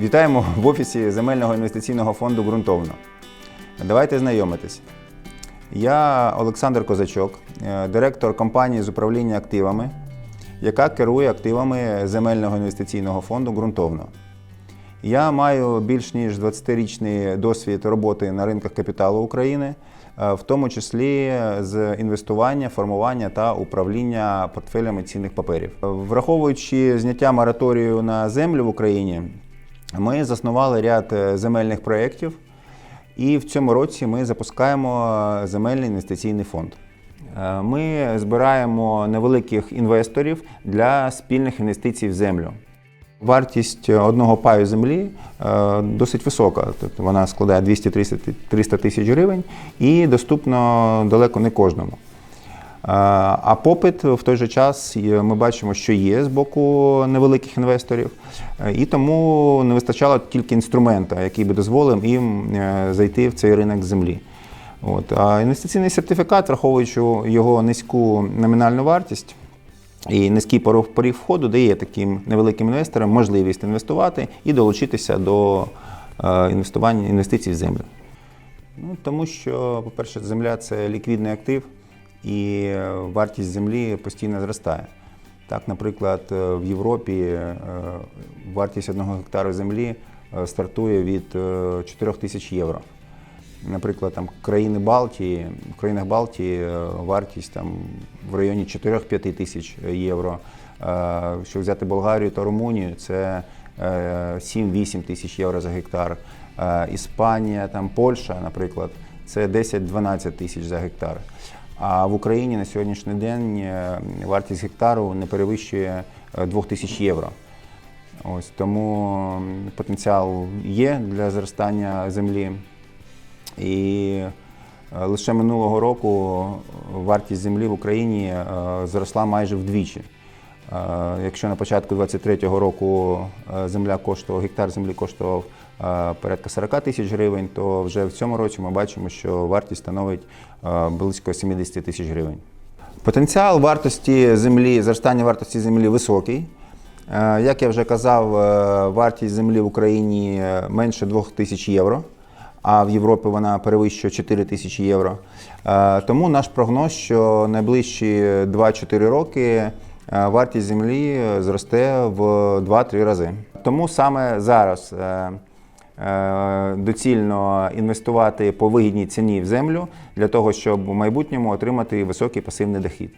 Вітаємо в офісі Земельного інвестиційного фонду ґрунтовно. Давайте знайомитись. Я Олександр Козачок, е, директор компанії з управління активами, яка керує активами Земельного інвестиційного фонду ґрунтовно. Я маю більш ніж 20-річний досвід роботи на ринках капіталу України, е, в тому числі з інвестування, формування та управління портфелями цінних паперів. Враховуючи зняття мораторію на землю в Україні, ми заснували ряд е, земельних проєктів, і в цьому році ми запускаємо е, земельний інвестиційний фонд. Е, Ми збираємо невеликих інвесторів для спільних інвестицій в землю. Вартість одного паю землі досить висока, тобто вона складає 200-300 тисяч гривень і доступна далеко не кожному. А попит в той же час ми бачимо, що є з боку невеликих інвесторів, е, і тому не вистачало тільки інструмента, який би дозволив їм е, зайти в цей ринок землі. От. А інвестиційний сертифікат, враховуючи його низьку номінальну вартість, і низький поріг входу дає таким невеликим інвесторам можливість інвестувати і долучитися до е, інвестування інвестицій в землю. Ну, тому що, по-перше, земля це ліквідний актив, і вартість землі постійно зростає. Так, наприклад, е, в Європі е, вартість одного гектару землі е, стартує від е, 4 тисяч євро. Наприклад, там країни Балтії, в країнах Балтії вартість там в районі 4-5 тисяч євро. Якщо взяти Болгарію та Румунію, це е, 7-8 тисяч євро за гектар. Іспанія, там Польща, наприклад, це 10-12 тисяч за гектар. А в Україні на сьогоднішній день е, вартість гектару не перевищує е, 2 тисяч євро. Ось тому потенціал є для зростання землі. І е, лише минулого року вартість землі в Україні е, зросла майже вдвічі. Якщо на початку 23-го року е, земля коштувала, гектар землі коштував е, порядка 40 тисяч гривень, то вже в цьому році ми бачимо, що вартість становить е, близько 70 тисяч гривень. Потенціал вартості землі, зростання вартості землі високий. Як я вже казав, вартість землі в Україні менше 2 тисяч євро, а в Європі вона перевищує 4 тисячі євро. Тому наш прогноз, що найближчі 2-4 роки вартість землі зросте в 2-3 рази. Тому саме зараз е, е, доцільно інвестувати по вигідній ціні в землю для того, щоб у майбутньому отримати високий пасивний дохід.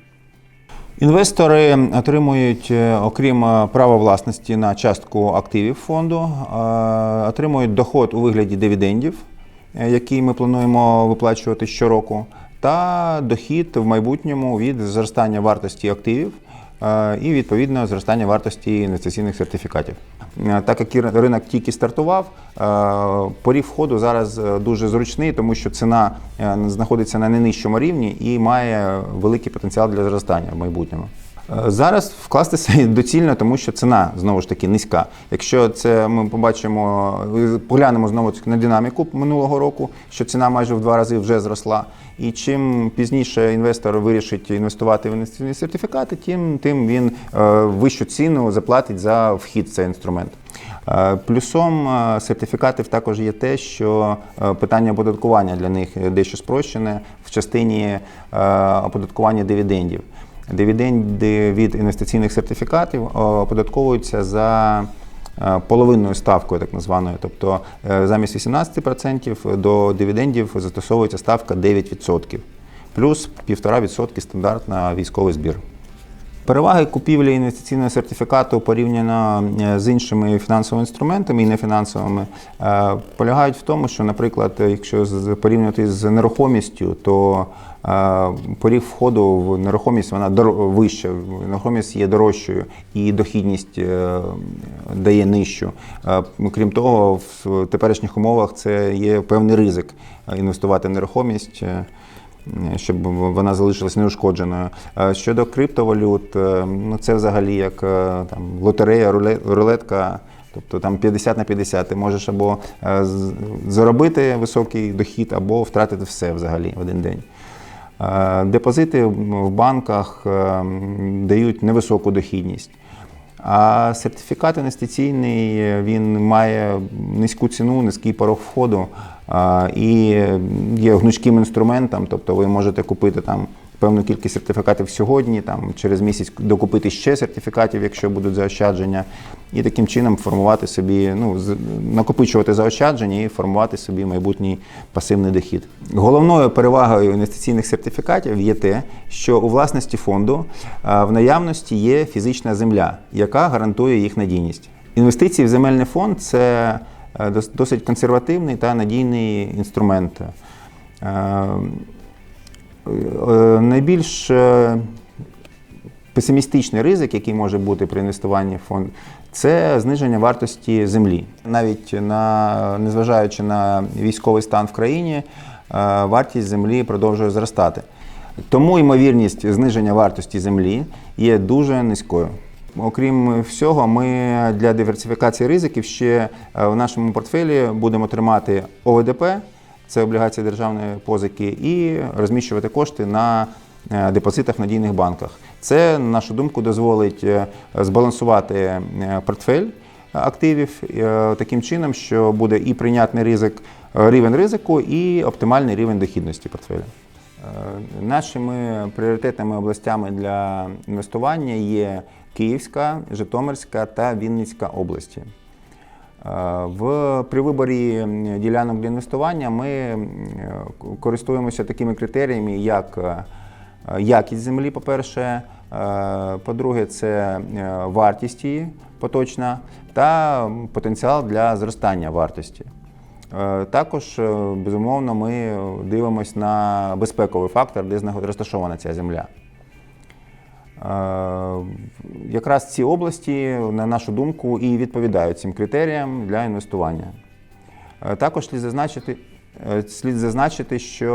Інвестори отримують, е, окрім е, права власності на частку активів фонду, е, отримують доход у вигляді дивідендів, е, який ми плануємо виплачувати щороку, та дохід в майбутньому від зростання вартості активів е, і відповідно зростання вартості інвестиційних сертифікатів. Е, Так як ринок тільки стартував, е, поріг входу зараз е, дуже зручний, тому що ціна е, знаходиться на найнижчому рівні і має великий потенціал для зростання в майбутньому. Е, Зараз вкластися доцільно, тому що ціна знову ж таки низька. Якщо це ми побачимо, е, поглянемо знову на динаміку минулого року, що ціна майже в два рази вже зросла. І чим пізніше інвестор вирішить інвестувати в інвестиційні сертифікати, тим, тим він е, вищу ціну заплатить за вхід в цей інструмент. Плюсом сертифікатів також є те, що питання оподаткування для них дещо спрощене в частині оподаткування дивідендів. Дивіденди від інвестиційних сертифікатів е, оподатковуються за е, половинною ставкою, так названою. Тобто е, замість 18% до дивідендів застосовується ставка 9%, плюс 1,5% стандарт на військовий збір. Переваги купівлі інвестиційного сертифікату порівняно з іншими фінансовими інструментами і нефінансовими полягають в тому, що, наприклад, якщо порівнювати з нерухомістю, то поріг входу в нерухомість вона вища, нерухомість є дорожчою і дохідність е, дає нижчу. Крім того, в теперішніх умовах це є певний ризик е, інвестувати в нерухомість. е, щоб вона залишилась неушкодженою. Щодо криптовалют, ну це взагалі як там лотерея, руле- рулетка. Тобто там 50 на 50. Ти можеш або заробити високий дохід, або втратити все взагалі в один день. Е, Депозити в банках е, дають невисоку дохідність. А сертифікат інвестиційний е, він має низьку ціну, низький порог входу і є гнучким інструментом, тобто ви можете купити там певну кількість сертифікатів сьогодні, там через місяць докупити ще сертифікатів, якщо будуть заощадження, і таким чином формувати собі, ну накопичувати заощадження і формувати собі майбутній пасивний дохід. Головною перевагою інвестиційних сертифікатів є те, що у власності фонду в наявності є фізична земля, яка гарантує їх надійність. Інвестиції в земельний фонд це е, досить консервативний та надійний інструмент. Е, Е, Найбільш песимістичний ризик, який може бути при інвестуванні в фонд, це зниження вартості землі. Навіть на, незважаючи на військовий стан в країні, е, вартість землі продовжує зростати. Тому ймовірність зниження вартості землі є дуже низькою. Окрім всього, ми для диверсифікації ризиків ще е, в нашому портфелі будемо тримати ОВДП, це облігації державної позики, і розміщувати кошти на депозитах в надійних банках. Це, на нашу думку, дозволить е, збалансувати е, портфель активів е, таким чином, що буде і прийнятний ризик, е, рівень ризику, і оптимальний рівень дохідності портфеля. Е, Нашими пріоритетними областями для інвестування є Київська, Житомирська та Вінницька області. Е, В, при виборі ділянок для інвестування ми е, користуємося такими критеріями, як е, якість землі, по-перше, е, по-друге, це е, вартість її поточна та потенціал для зростання вартості. Е, Також, е, безумовно, ми дивимося на безпековий фактор, де розташована ця земля. Е, Якраз ці області, на нашу думку, і відповідають цим критеріям для інвестування. Е, Також слід зазначити, е, слід зазначити, що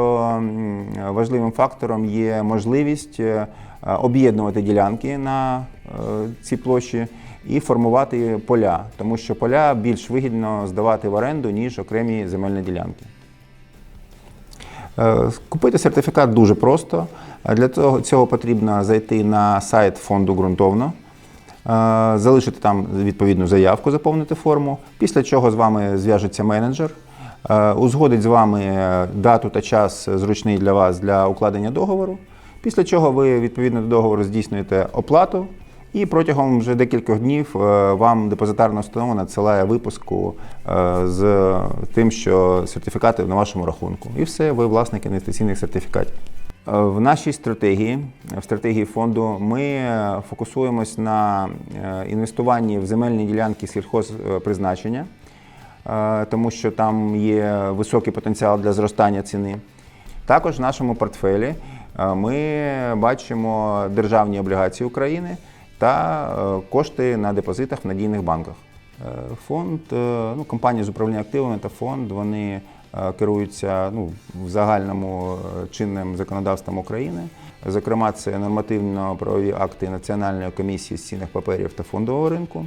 важливим фактором є можливість е, е, об'єднувати ділянки на е, цій площі і формувати поля, тому що поля більш вигідно здавати в оренду, ніж окремі земельні ділянки. Е, Купити сертифікат дуже просто. Е, Для цього, потрібно зайти на сайт фонду ґрунтовно, е, залишити там відповідну заявку, заповнити форму, після чого з вами зв'яжеться менеджер, е, узгодить з вами е, дату та час зручний для вас для укладення договору. Після чого ви відповідно до договору здійснюєте оплату, і протягом вже декількох днів е, вам депозитарна установа надсилає випуску е, з тим, що сертифікати на вашому рахунку. І все, ви власник інвестиційних сертифікатів. Е, В нашій стратегії, в стратегії фонду, ми е, фокусуємось на е, інвестуванні в земельні ділянки сільхозпризначення, е, тому що там є високий потенціал для зростання ціни. Також в нашому портфелі е, ми бачимо державні облігації України та е, кошти на депозитах в надійних банках. Е, Фонд, е, ну, компанія з управління активами та фонд вони е, керуються ну, в загальному е, чинним законодавством України. Зокрема, це нормативно-правові акти Національної комісії з цінних паперів та фондового ринку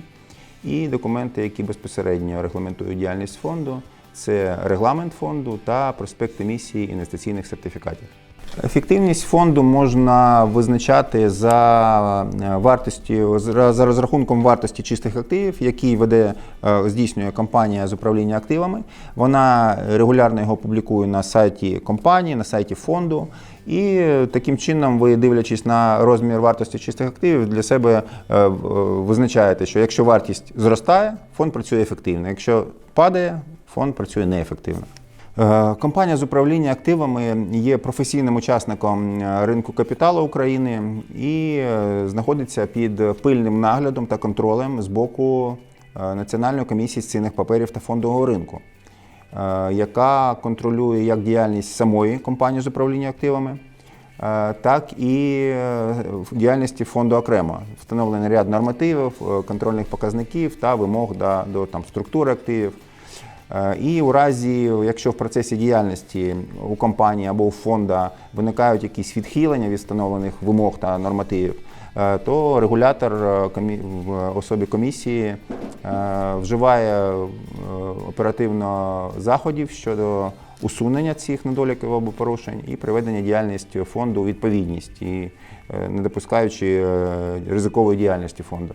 і документи, які безпосередньо регламентують діяльність фонду. Це регламент фонду та проспект емісії інвестиційних сертифікатів. Ефективність фонду можна визначати за е, вартістю за розрахунком вартості чистих активів, який веде е, здійснює компанія з управління активами. Вона регулярно його публікує на сайті компанії, на сайті фонду. І е, таким чином, ви, дивлячись на розмір вартості чистих активів, для себе е, е, визначаєте, що якщо вартість зростає, фонд працює ефективно. Якщо падає, фонд працює неефективно. Компанія з управління активами є професійним учасником ринку капіталу України і знаходиться під пильним наглядом та контролем з боку Національної комісії з цінних паперів та фондового ринку, яка контролює як діяльність самої компанії з управління активами, е, так і е, діяльності фонду окремо. Встановлений ряд нормативів, е, контрольних показників та вимог до, до там, структури активів. Е, І у разі, якщо в процесі діяльності у компанії або у фонда виникають якісь відхилення від встановлених вимог та нормативів, е, то регулятор е, в особі комісії вживає оперативно заходів щодо усунення цих недоліків або порушень і приведення діяльності фонду у відповідність і не допускаючи ризикової діяльності фонду.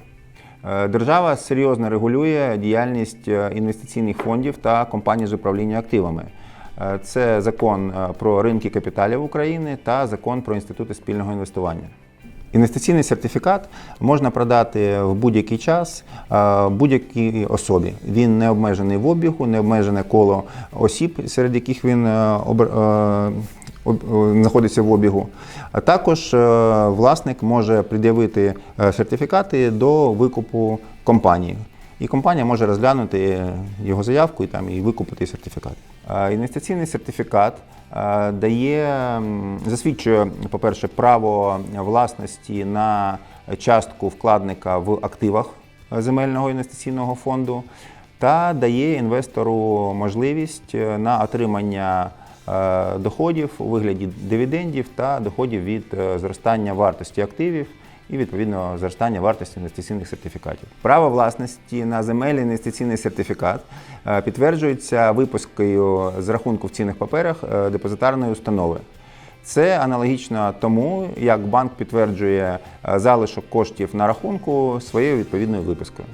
Е, Держава серйозно регулює діяльність е, інвестиційних фондів та компаній з управління активами. Е, Це закон про ринки капіталів України та закон про інститути спільного інвестування. Інвестиційний сертифікат можна продати в будь-який час будь-якій особі. Він не обмежений в обігу, не обмежене коло осіб, серед яких він знаходиться в обігу. А також е, власник може пред'явити е, сертифікати до викупу компанії. І компанія може розглянути його заявку і, там, і викупити сертифікат. Інвестиційний сертифікат е, дає, засвідчує, по-перше, право власності на частку вкладника в активах земельного інвестиційного фонду та дає інвестору можливість на отримання доходів у вигляді дивідендів та доходів від е, зростання вартості активів і відповідно зростання вартості інвестиційних сертифікатів. Право власності на земельний інвестиційний сертифікат е, підтверджується випускою з рахунку в цінних паперах е, депозитарної установи. Це аналогічно тому, як банк підтверджує е, залишок коштів на рахунку своєю відповідною випискою.